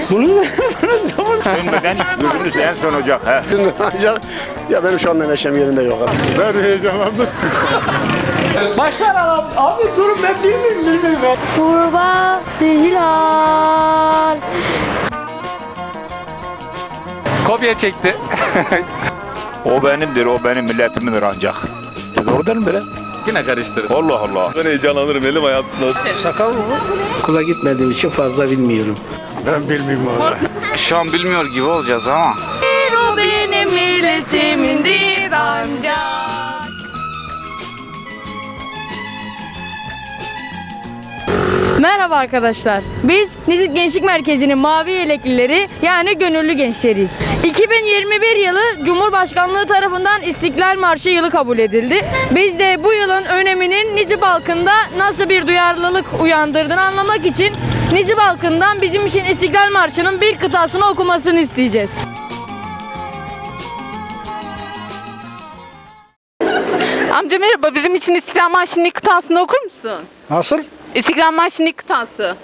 misiniz? Bunu bunun zaman Sönmeden gözümüz en son ocak. He. Ancak ya benim şu anda neşem yerinde yok. Ben heyecanlandım. başlar abi. Abi durun ben bilmiyorum bilmiyorum ben. Kurbağa hilal. Kopya çekti. O benimdir, o benim milletimindir ancak. Doğru değil mi böyle? Yine karıştırdı. Allah Allah. Ben heyecanlanırım elim ayağım Sakal mı bu? Okula gitmediğim için fazla bilmiyorum. Ben bilmiyorum valla. Şu an bilmiyor gibi olacağız ama. O benim milletimindir ancak. Merhaba arkadaşlar. Biz Nizip Gençlik Merkezi'nin mavi yeleklileri yani gönüllü gençleriyiz. 2021 yılı Cumhurbaşkanlığı tarafından İstiklal Marşı yılı kabul edildi. Biz de bu yılın öneminin Nizip halkında nasıl bir duyarlılık uyandırdığını anlamak için Nizip halkından bizim için İstiklal Marşı'nın bir kıtasını okumasını isteyeceğiz. Amca merhaba. Bizim için İstiklal Marşı'nın ilk kıtasını okur musun? Nasıl? İstiklal Marşı'nın ilk kıtası.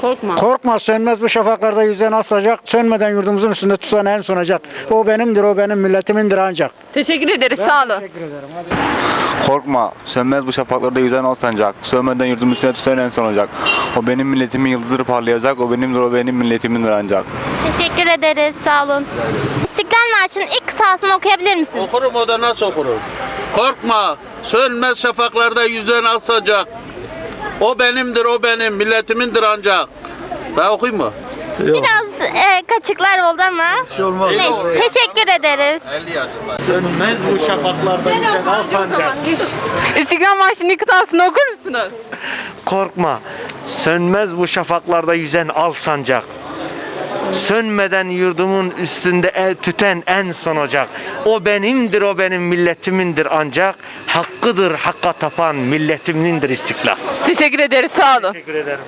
Korkma. Korkma sönmez bu şafaklarda yüzen asılacak. Sönmeden yurdumuzun üstünde tutan en sonacak. O benimdir, o benim milletimindir ancak. Teşekkür ederiz. Sağ olun. Korkma, sönmez bu şafaklarda yüzen al sancak. Sönmeden yurdumun üstüne tutan en son olacak. O benim milletimin yıldızları parlayacak. O benimdir, o benim milletimindir ancak. Teşekkür ederiz. Sağ olun. İstiklal Marşı'nın ilk kıtasını okuyabilir misiniz? Okurum o da nasıl okurum? Korkma, sönmez şafaklarda yüzen alsacak. O benimdir, o benim, milletimindir ancak. Ben okuyayım mı? Biraz e, kaçıklar oldu ama. Neyse, teşekkür ederiz. 50 yaşında. Sönmez bu şafaklarda yüzen al sancak. İstiklal Marşı'nın kıtasını okur musunuz? Korkma, sönmez bu şafaklarda yüzen al sancak. Sönmeden yurdumun üstünde el tüten en son ocak. O benimdir, o benim milletimindir ancak. Hakkıdır, hakka tapan milletimindir istiklal. Teşekkür ederiz. Sağ olun. Teşekkür ederim.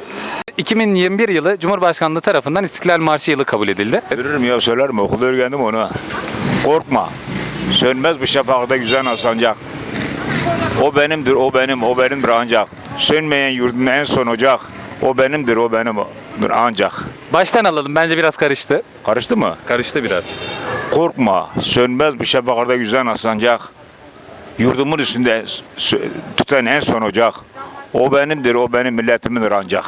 2021 yılı Cumhurbaşkanlığı tarafından İstiklal Marşı yılı kabul edildi. Veririm ya söyler mi? Okulda öğrendim onu. Korkma. Sönmez bu şafakta güzel asancak. O benimdir, o benim, o benimdir ancak. Sönmeyen yurdun en son ocak. O benimdir, o benimdir ancak. Baştan alalım. Bence biraz karıştı. Karıştı mı? Karıştı biraz. Korkma, sönmez bu şafaklarda güzel asancak. Yurdumun üstünde tüten en son ocak. O benimdir, o benim milletimindir ancak.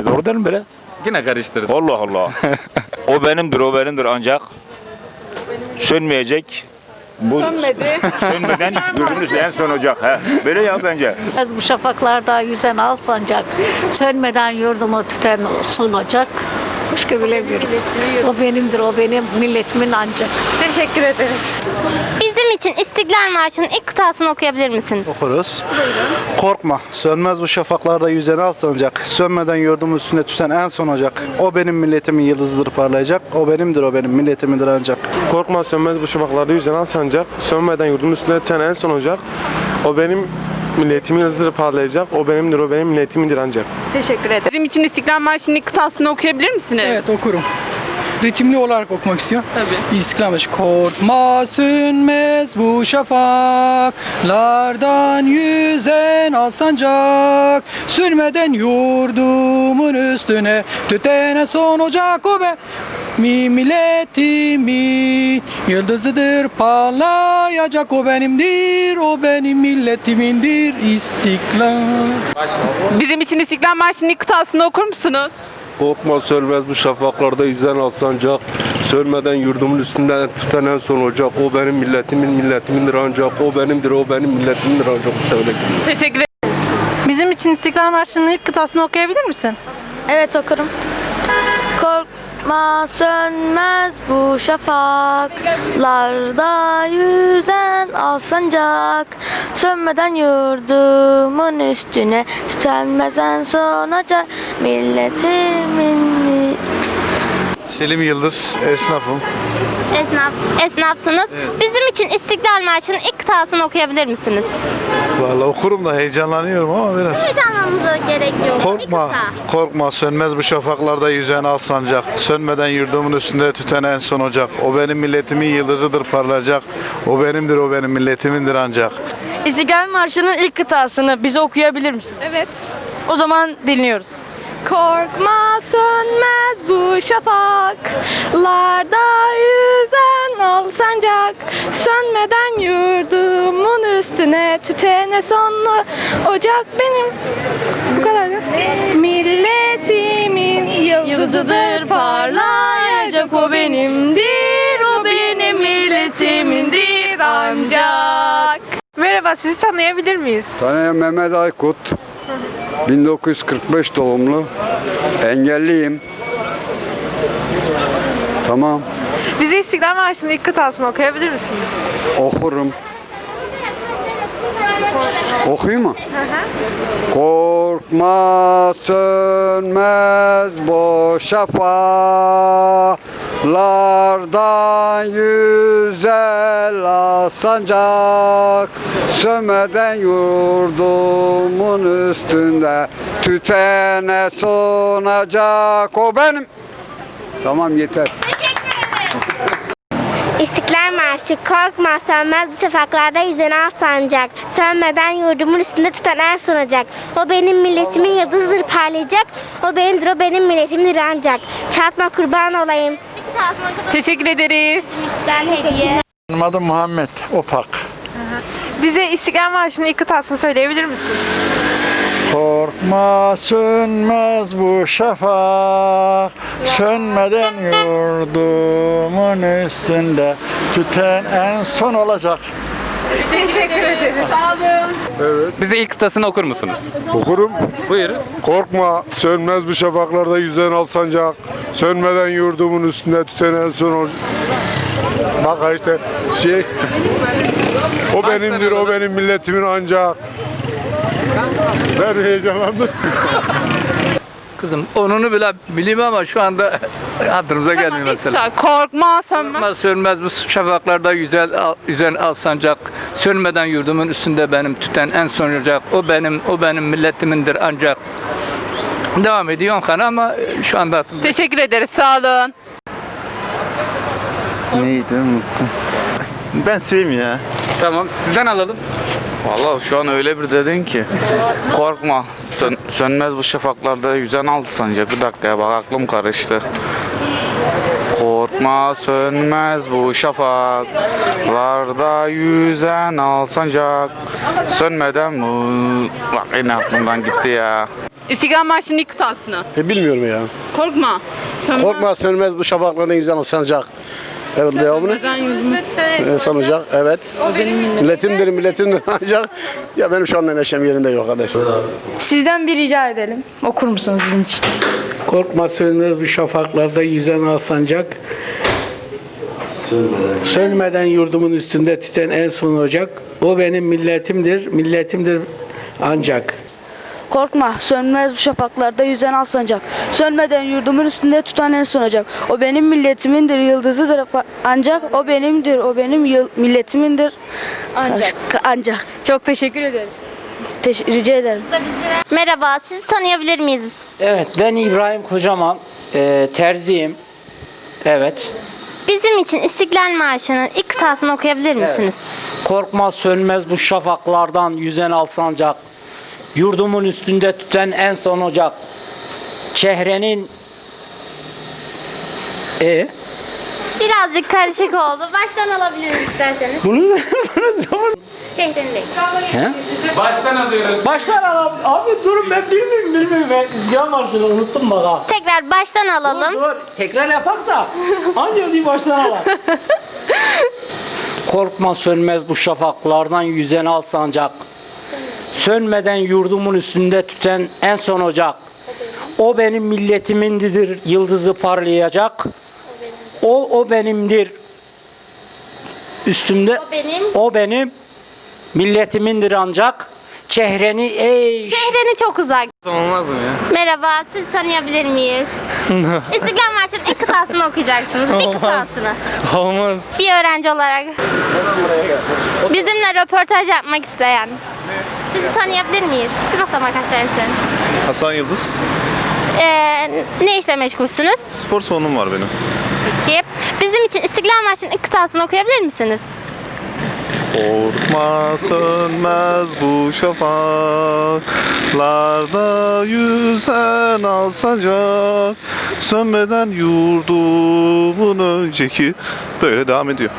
E doğru değil mi böyle? Yine karıştırdı. Allah Allah. o benimdir, o benimdir ancak. Sönmeyecek. Bu sönmeden yurdumuz en son ocak. He. Böyle ya bence. Ez bu şafaklarda yüzen al sancak. Sönmeden yurdumu tüten sunacak. Başka bilemiyorum. O benimdir, o benim milletimin ancak. Teşekkür ederiz. Bizim için İstiklal Marşı'nın ilk kıtasını okuyabilir misiniz? Okuruz. Korkma, sönmez bu şafaklarda yüzen al sancak. Sönmeden yurdumun üstünde tüten en son ocak. O benim milletimin yıldızıdır parlayacak. O benimdir, o benim milletimindir ancak. Korkma sönmez bu şafaklarda yüzen al sancak. Sönmeden yurdumun üstünde tüten en son ocak. O benim milletimin yıldızları parlayacak. O benimdir, o benim milletimindir ancak. Teşekkür ederiz. Bizim için İstiklal Marşı'nın ilk kıtasını okuyabilir misiniz? Evet okurum. Ritimli olarak okumak istiyorum. Tabii. İstiklal Marşı. Korkma sönmez bu şafaklardan yüzen al sancak. Sürmeden yurdumun üstüne tütene son ocak o be. Mi milletimin yıldızıdır parlayacak o benimdir o benim milletimindir istiklal. Bizim için İstiklal Marşı'nın ilk kıtasını okur musunuz? Korkma sönmez bu şafaklarda yüzen al sancak. Sönmeden yurdumun üstünden tüten en son ocak. O benim milletimin milletimindir ancak. O benimdir, o benim milletimindir ancak. Teşekkür ederim. Bizim için İstiklal Marşı'nın ilk kıtasını okuyabilir misin? Evet okurum. Korkma sönmez bu şafaklarda yüzen al sancak. Sönmeden yurdumun üstüne tütenmez en sonacak milletimin Selim Yıldız, esnafım. Esnaf, esnafsınız. Bizim için İstiklal Marşı'nın ilk kıtasını okuyabilir misiniz? Vallahi okurum da heyecanlanıyorum ama biraz. Heyecanlanmanıza gerek yok. Korkma, korkma sönmez bu şafaklarda yüzen al sancak. Sönmeden yurdumun üstünde tüten en son ocak. O benim milletimin yıldızıdır parlayacak. O benimdir, o benim milletimindir ancak. İstiklal Marşı'nın ilk kıtasını bize okuyabilir misin? Evet. O zaman dinliyoruz. Korkma sönmez bu şafaklarda yüzen al sancak Sönmeden yurdumun üstüne tütene sonlu ocak benim Bu kadar ya. Milletimin yıldızıdır parlayacak o benimdir O benim milletimindir ancak Merhaba sizi tanıyabilir miyiz? Tanıyorum Mehmet Aykut. 1945 doğumlu. Engelliyim. Tamam. Bize İstiklal Marşı'nın ilk kıtasını okuyabilir misiniz? Okurum. Okuyayım mı? Korkma sönmez bu şafaklardan yüzel sancak Sönmeden yurdumun üstünde tütene sonacak o benim. Tamam yeter. İstiklal Marşı korkma sönmez bu şafaklarda yüzen al sancak. Sönmeden yurdumun üstünde tutan el sunacak. O benim milletimin yıldızıdır parlayacak. O benimdir o benim milletimdir ancak. Çatma kurban olayım. Teşekkür ederiz. Ben hediye. Benim adım Muhammed Opak. Bize İstiklal Marşı'nın ilk kıtasını söyleyebilir misin? Korkma sönmez bu şafak Sönmeden yurdumun üstünde Tüten en son olacak Teşekkür ederiz. Sağ olun. Bize ilk kıtasını okur musunuz? Okurum. Buyurun. Korkma, sönmez bu şafaklarda yüzen al sancak. Sönmeden yurdumun üstünde tüten en son. Bak işte şey. O benimdir, o benim milletimin ancak. Ben heyecanlandım. Kızım onunu bile bileyim ama şu anda hatırımıza gelmiyor mesela. Korkma sönmez. Ama sönmez bu şafaklarda güzel yüzen al sancak. Sönmeden yurdumun üstünde benim tüten en son olacak. O benim o benim milletimindir ancak. Devam ediyor kan ama şu anda Teşekkür ederiz. Sağ olun. Neydi unuttum. Ben söyleyeyim ya. Tamam sizden alalım. Vallahi şu an öyle bir dedin ki. Korkma. Sön- sönmez bu şafaklarda yüzen al sancak. Bir dakika ya bak aklım karıştı. Korkma sönmez bu şafaklarda yüzen al sancak. Sönmeden bu... Bak yine aklımdan gitti ya. İstiklal Marşı'nın ilk kıtasını. E, bilmiyorum ya. Korkma. Sönmez. Korkma sönmez bu şafaklardan yüzen sancak. Evet devamını. Sönmeden yurdumun üstüne E, sanacak. Evet. Milletimdir, milletimdir ancak. Ya benim şu anda neşem yerinde yok kardeşim. Sizden bir rica edelim. Okur musunuz bizim için? Korkma sönmez bu şafaklarda yüzen al sancak Sönmeden yurdumun üstünde tüten en son ocak O benim milletimdir, milletimdir ancak Korkma, sönmez bu şafaklarda yüzen al sancak. Sönmeden yurdumun üstünde tutan en sonacak. O benim milletimindir, yıldızıdır ancak. O benimdir, o benim yıl- milletimindir. Ancak. Ancak. Çok teşekkür ederiz. Teş- rica ederim. Merhaba sizi tanıyabilir miyiz? Evet ben İbrahim Kocaman, eee, terziyim. Evet. Bizim için İstiklal Marşı'nın ilk kıtasını okuyabilir misiniz? Korkma sönmez bu şafaklardan yüzen al sancak. Yurdumun üstünde tüten en son ocak. Çehrenin e Birazcık karışık oldu. Baştan alabiliriz isterseniz. bunu bunu zaman Şehrin. He? Baştan alıyoruz. Başlar abi, abi durun ben bilmiyorum bilmiyorum ben İzgan Marşı'nı unuttum bak ha. Tekrar baştan alalım. Dur, dur tekrar yapak da anca diye baştan alalım. Korkma sönmez bu şafaklardan yüzen al sancak. Sönmeden yurdumun üstünde tüten en son ocak. O benim milletimindir yıldızı parlayacak. O o benimdir. Üstümde O benim. o benim milletimindir ancak. Çehreni ey Şehreni çok uzak. Olmaz mı ya? Merhaba, sizi tanıyabilir miyiz? İstiklal Marşı'nın ilk kıtasını okuyacaksınız. Bir kıtasını. Olmaz. Bir öğrenci olarak. Bizimle röportaj yapmak isteyen. Sizi tanıyabilir miyiz? Nasıl arkadaşlar mısınız? Hasan Yıldız. Ee, ne işle meşgulsünüz? Spor salonum var benim. Peki. Bizim için İstiklal Marşı'nın ilk kıtasını okuyabilir misiniz? Korkma sönmez bu şafaklarda yüzen al sancak Sönmeden yurdumun önceki Böyle devam ediyor.